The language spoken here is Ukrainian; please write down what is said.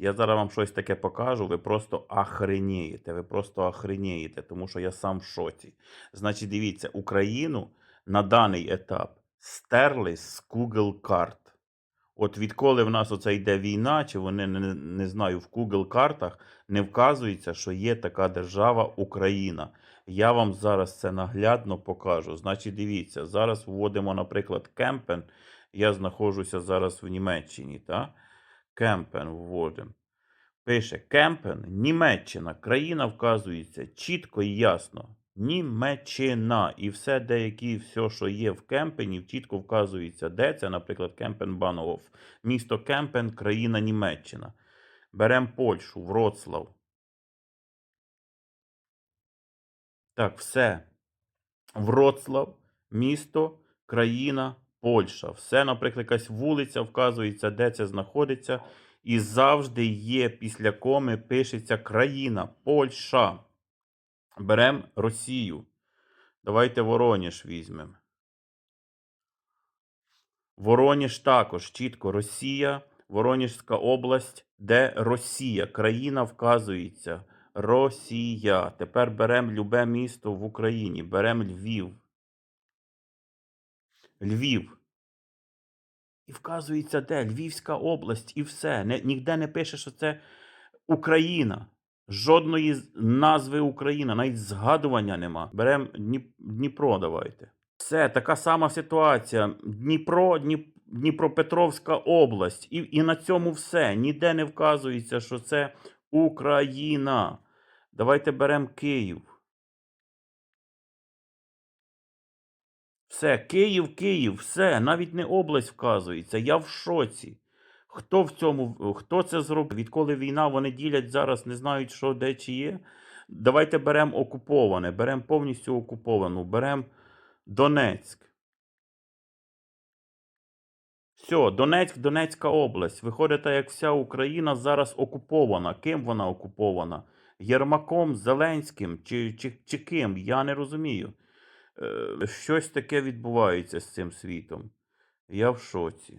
Я зараз вам щось таке покажу, ви просто охренієте, ви просто охренієте, тому що я сам в шоці. Значить, дивіться, Україну на даний етап стерли з Google карт. От відколи в нас оце йде війна, чи вони не, не знаю, в Google картах не вказується, що є така держава Україна. Я вам зараз це наглядно покажу. Значить, дивіться, зараз вводимо, наприклад, Кемпен. Я знаходжуся зараз в Німеччині. Та? Кемпен вводимо. Пише Кемпен, Німеччина. Країна вказується чітко і ясно. Німеччина. І все деякі, все, що є в Кемпені, чітко вказується, де це, наприклад, Кемпен Баногов. Місто Кемпен, країна Німеччина. Беремо Польщу, Вроцлав. Так, все. Вроцлав, місто, країна, Польща. Все, наприклад, якась вулиця вказується, де це знаходиться. І завжди є після коми пишеться країна, Польща. Беремо Росію. Давайте Вороніж візьмемо. Вороніж також чітко Росія, Вороніжська область, де Росія. Країна вказується. Росія. Тепер беремо любе місто в Україні. Беремо Львів. Львів. І вказується де? Львівська область і все. Ніде не пише, що це Україна. Жодної назви Україна, навіть згадування нема. Беремо Дніпро, давайте. Все, така сама ситуація. Дніпро, Дніпропетровська область. І, і на цьому все. Ніде не вказується, що це Україна. Давайте беремо Київ. Все, Київ, Київ, все, навіть не область вказується. Я в шоці. Хто в цьому, хто це зробив? Відколи війна, вони ділять зараз, не знають, що де чи є. Давайте беремо окуповане, беремо повністю окуповану, беремо Донецьк. Все, Донецьк, Донецька область. Виходить, як вся Україна зараз окупована. Ким вона окупована? Єрмаком, Зеленським чи, чи, чи ким? Я не розумію. Е, щось таке відбувається з цим світом. Я в шоці.